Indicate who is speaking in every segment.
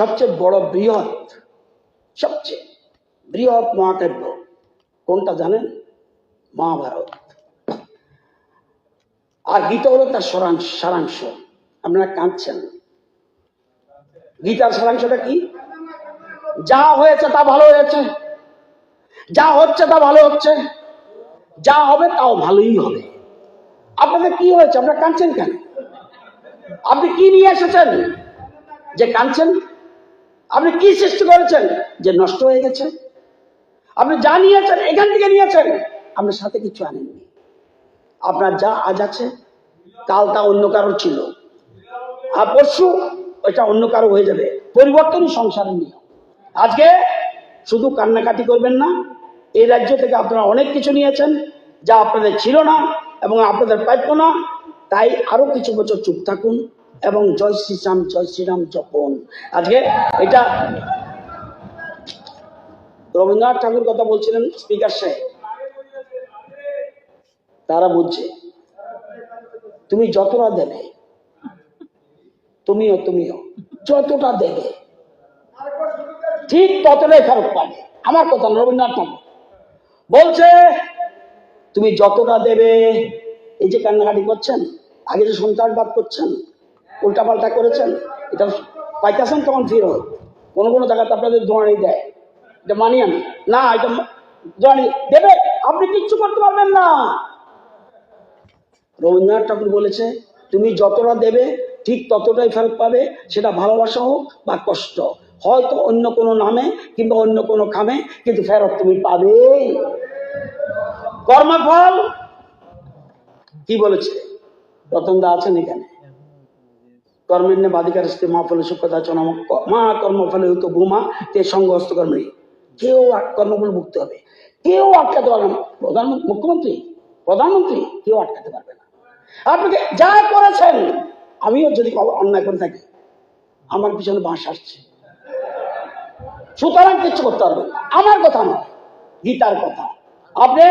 Speaker 1: সবচেয়ে বড় বৃহৎ, সবচেয়ে বৃহৎ মহাকাব্য কোনটা জানেন? মহাভারত। আর গীতা হলো তার সারাংশ সারাংশ। আপনারা কাঁদছেন। গীতার সারাংশটা কি? যা হয়েছে তা ভালো হয়েছে। যা হচ্ছে তা ভালো হচ্ছে। যা হবে তাও ভালোই হবে। আপনাদের কি হয়েছে? আপনারা কাঁদছেন কেন? আপনি কি নিয়ে এসেছেন? যে কাঁদছেন? আপনি কি সৃষ্টি করেছেন? যে নষ্ট হয়ে গেছে। আপনি যা নিয়েছেন, এখান থেকে নিয়েছেন, আপনার সাথে কিছু আনেননি। আপনার যা আজ আছে, কাল তা অন্য কারোর ছিল। আর পরশু ওইটা অন্য কারও হয়ে যাবে। পরিবর্তনই সংসারের নিয়ম। আজকে শুধু কান্নাকাটি করবেন না, এই রাজ্য থেকে আপনারা অনেক কিছু নিয়েছেন, যা আপনাদের ছিল না এবং আপনাদের প্রাপ্য না। তাই আরও কিছু বছর চুপ থাকুন। এবং জয় শ্রীরাম জয় শ্রীরাম জপন আজকে এটা রবীন্দ্রনাথ ঠাকুর কথা বলছিলেন স্পিকার সাহেব। তারা বলছে, তুমি যতটা দেবে, তুমিও তুমিও যতটা দেবে, ঠিক ততটাই ফেরত পাবে। আমার কথা রবীন্দ্রনাথ ঠাকুর। বলছে, তুমি যতটা দেবে, এই যে কান্নাকাটি করছেন, আগে যে সন্ত্রাসবাদ করছেন উল্টাপাল্টা করেছেন, এটা পাইতেছেন তখন ফিরত কোনো কোনো জায়গাতে আপনাদের দোয়ানি দেয়। এটা মানি আমি। না, এটা দোয়ানি দেবে, আপনি কিচ্ছু করতে পারবেন না। রবীন্দ্রনাথ ঠাকুর বলেছে, তুমি যতটা দেবে, ঠিক ততটাই ফেরত পাবে। সেটা ভালোবাসা হোক বা কষ্ট। হয়তো অন্য কোনো নামে কিংবা অন্য কোনো খামে, কিন্তু ফেরত তুমি পাবে কর্মফল? কি বলেছে? রতন দা আছেন এখানে। কর্মের বাধিকার স্ত্রী মা ফলে সুখতা চনা মা কর্মফলে হইতো ভূমা তে সঙ্গ হস্তকর্মী কেউ কর্মফল ভুগতে হবে। কেউ আটকাতে পারবে না। প্রধানমন্ত্রী মুখ্যমন্ত্রী প্রধানমন্ত্রী কেউ আটকাতে পারবে না। আপনাকে যা করেছেন, আমিও যদি অন্যায় করে থাকি, আমার পিছনে বাঁশ আসছে। সুতরাং কিচ্ছু করতে পারবেন। আমার কথা নয়, গীতার কথা। আপনি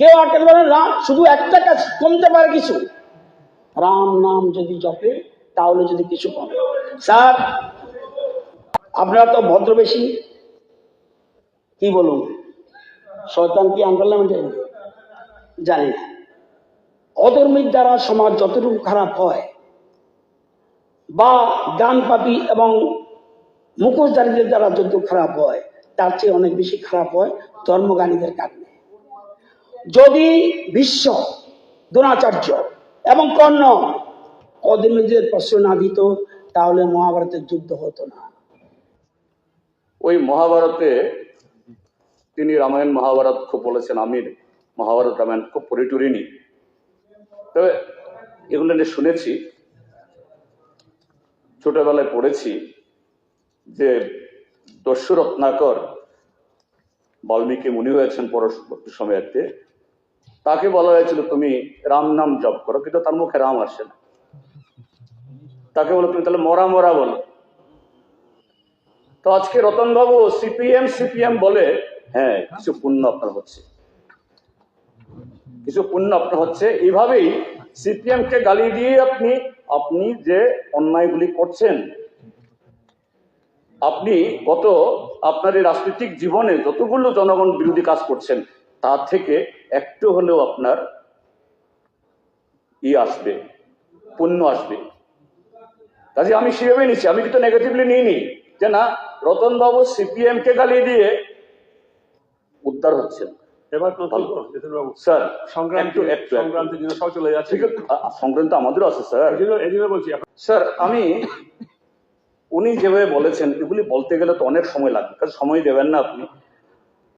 Speaker 1: কেউ আটকাতে পারেন না, শুধু একটা কাজ কমতে পারে কিছু। রাম নাম যদি জপে তাহলে যদি কিছু কমে। স্যার, আপনারা তো ভদ্রবেশী কি বলুন? শয়তান কি আন্ডারল্যান্ডে জানি না? অধর্মীর দ্বারা সমাজ যতটুকু খারাপ হয়, বা গান পাপি এবং মুখোশধারীদের দ্বারা যত খারাপ হয়, তার চেয়ে অনেক বেশি খারাপ হয় ধর্মগানীদের কারণে। যদি বিশ্ব, দ্রোণাচার্য এবং কর্ণ অধর্মীদের প্রশ্ন না দিত তাহলে মহাভারতের যুদ্ধ হতো না।
Speaker 2: ওই মহাভারতে তিনি রামায়ণ মহাভারত খুব বলেছেন আমি মহাভারত রামায়ণ খুব পড়ে টুরিনি তবে এগুলো নিয়ে শুনেছি, ছোটবেলায় পড়েছি যে দস্যু রত্নাকর বাল্মীকি মুনি হয়েছেন পরবর্তী সময়তে তাকে বলা হয়েছিল, তুমি রাম নাম জপ করো, কিন্তু তার মুখে রাম আসে না। তাকে বলো, তুমি তাহলে মরা মরা বলো। তো আজকে রতন বাবু সিপিএম সিপিএম বলে হ্যাঁ কিছু পুণ্য আপনার হচ্ছে। কিছু পুণ্য আপনার হচ্ছে। এইভাবেই সিপিএম কে গালি দিয়ে আপনি আপনি যে অন্যায়গুলি করছেন, আপনি গত আপনার এই রাজনৈতিক জীবনে যতগুলো জনগণ বিরোধী কাজ করছেন তার থেকে একটু হলেও আপনার ই আসবে, পুণ্য আসবে। কাজে আমি সেভাবে নিচ্ছি। আমি কিন্তু নেগেটিভলি নিইনি। যে না রতন বাবু সিপিএম কে গালি দিয়ে উদ্ধার হচ্ছেন।
Speaker 3: এবার
Speaker 2: স্যার
Speaker 3: সংক্রান্তি সংক্রান্তির জন্য সব চলে যাচ্ছে।
Speaker 2: সংক্রান্ত আমাদেরও আছে স্যার।
Speaker 3: এই জন্য বলছি
Speaker 2: স্যার আমি উনি যেভাবে বলেছেন এগুলি বলতে গেলে তো অনেক সময় লাগবে। কারণ সময় দেবেন না আপনি।